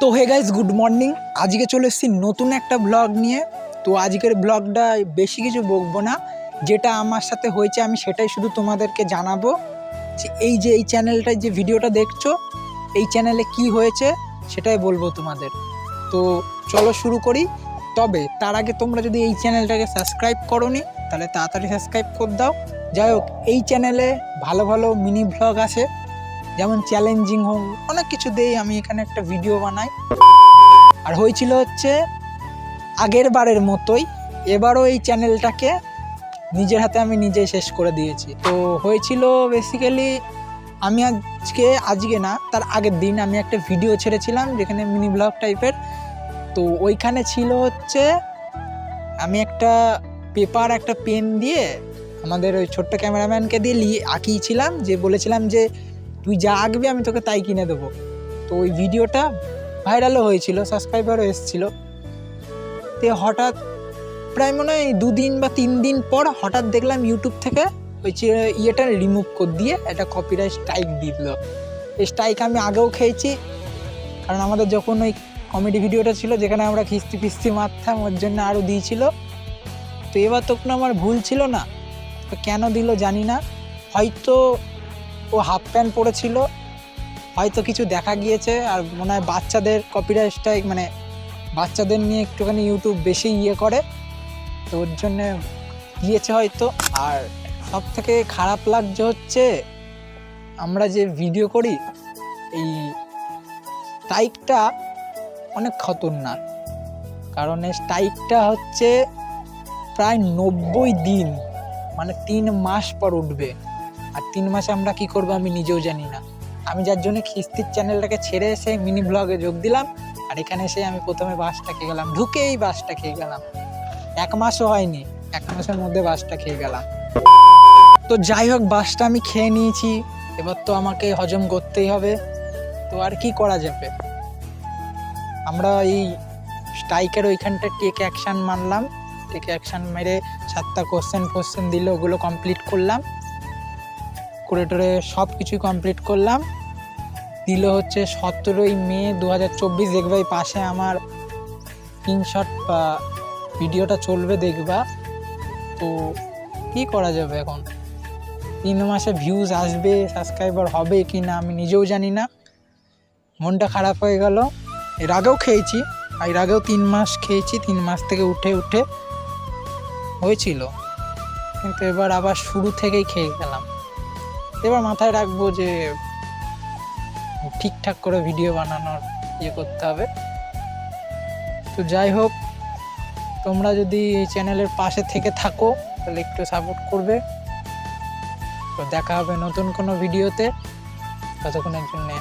তো hey guys good morning আজকে চলে এসেছি নতুন একটা ব্লগ নিয়ে। তো আজকের ব্লগটা বেশি কিছু বকবো না। যেটা আমার সাথে হয়েছে, আমি সেটাই শুধু তোমাদেরকে জানাব। যে এই যে, এই চ্যানেলটায় যে ভিডিওটা দেখছ, এই চ্যানেলে কি হয়েছে, সেটাই বলব তোমাদের। তো চলো শুরু করি। তবে তার আগে তোমরা যদি এই চ্যানেলটাকে সাবস্ক্রাইব করোনি, তাহলে তাড়াতাড়ি সাবস্ক্রাইব করে দাও। যাই হোক, এই চ্যানেলে ভালো ভালো মিনি ব্লগ আছে। যেমন চ্যালেঞ্জিং হোক, অনেক কিছু দিয়েই আমি এখানে একটা ভিডিও বানাই। আর হয়েছিল হচ্ছে, আগের বারের মতোই এবারও এই চ্যানেলটাকে নিজের হাতে আমি নিজেই শেষ করে দিয়েছি। তো হয়েছিল বেসিক্যালি আমি আজকে আজকে না, তার আগের দিন আমি একটা ভিডিও ছেড়েছিলাম যেখানে মিনি ব্লগ টাইপের তো ওইখানে ছিল হচ্ছে, আমি একটা পেপার একটা পেন দিয়ে আমাদের ওই ছোট্ট ক্যামেরাম্যানকে দিয়ে লিয়ে আঁকিয়েছিলাম, যে বলেছিলাম যে তুই যা আঁকবি আমি তোকে তাই কিনে দেবো। তো ওই ভিডিওটা ভাইরালও হয়েছিল সাবস্ক্রাইবারও এসেছিল। তো হঠাৎ প্রায় মনে হয় দুদিন বা তিন দিন পর হঠাৎ দেখলাম ইউটিউব থেকে ওই ইয়েটা রিমুভ করে দিয়ে একটা কপিরাইট স্ট্রাইক দিল। এই স্ট্রাইক আমি আগেও খেয়েছি, কারণ আমাদের যখন ওই কমেডি ভিডিওটা ছিল যেখানে আমরা খিস্তি ফিস্তি মারতাম, ওর জন্য আরও দিয়েছিল। তো এবার তখন আমার ভুল ছিল না। তো কেন দিল জানি না। হয়তো হাফ প্যান্ট পরেছিল। হয়তো কিছু দেখা গিয়েছে আর মনে হয় বাচ্চাদের কপিরাইট স্ট্রাইক মানে বাচ্চাদের নিয়ে একটুখানি ইউটিউব বেশি ইয়ে করে। তো ওর জন্য গিয়েছে হয়তো। আর সব থেকে খারাপ লাগছে হচ্ছে, আমরা যে ভিডিও করি, এই স্ট্রাইকটা অনেক খতরনাক। কারণ এই স্ট্রাইকটা হচ্ছে প্রায় নব্বই দিন মানে তিন মাস পর উঠবে। আর তিন মাসে আমরা কি করব আমি নিজেও জানি না। আমি যার জন্য খিস্তির চ্যানেলটাকে ছেড়ে এসে মিনি ব্লগে যোগ দিলাম, আর এখানে এসে আমি প্রথমে বাসটা খেয়ে গেলাম, ঢুকেই বাসটা খেয়ে গেলাম। এক মাসও হয়নি, এক মাসের মধ্যে বাসটা খেয়ে গেলাম। তো যাই হোক বাসটা আমি খেয়ে নিয়েছি, এবার তো আমাকে হজম করতেই হবে। তো আর কি করা যাবে? আমরা এই স্ট্রাইকের ওইখানটা টেক অ্যাকশান মানলাম টেক অ্যাকশান মেরে সাতটা কোশ্চেন ফোশ্চেন দিল ওগুলো কমপ্লিট করলাম। করে টোরে সব কিছুই কমপ্লিট করলাম। দিল হচ্ছে সতেরোই মে দু হাজার চব্বিশ, দেখবে এই পাশে আমার স্ক্রিনশট বা ভিডিওটা চলবে দেখবা। তো কি করা যাবে এখন? তিন মাসে ভিউজ আসবে সাবস্ক্রাইবার হবে কি না আমি নিজেও জানি না। মনটা খারাপ হয়ে গেল। এর আগেও খেয়েছি এর আগেও তিন মাস খেয়েছি, তিন মাস থেকে উঠে উঠে হয়েছিল। কিন্তু এবার আবার শুরু থেকেই খেয়ে গেলাম। এবার মাথায় রাখব যে ঠিকঠাক করে ভিডিও বানানোর ইয়ে করতে হবে। তো যাই হোক, তোমরা যদি এই চ্যানেলের পাশে থেকে থাকো, তাহলে একটু সাপোর্ট করবে। তো দেখা হবে নতুন কোনো ভিডিওতে। ততক্ষণের জন্যে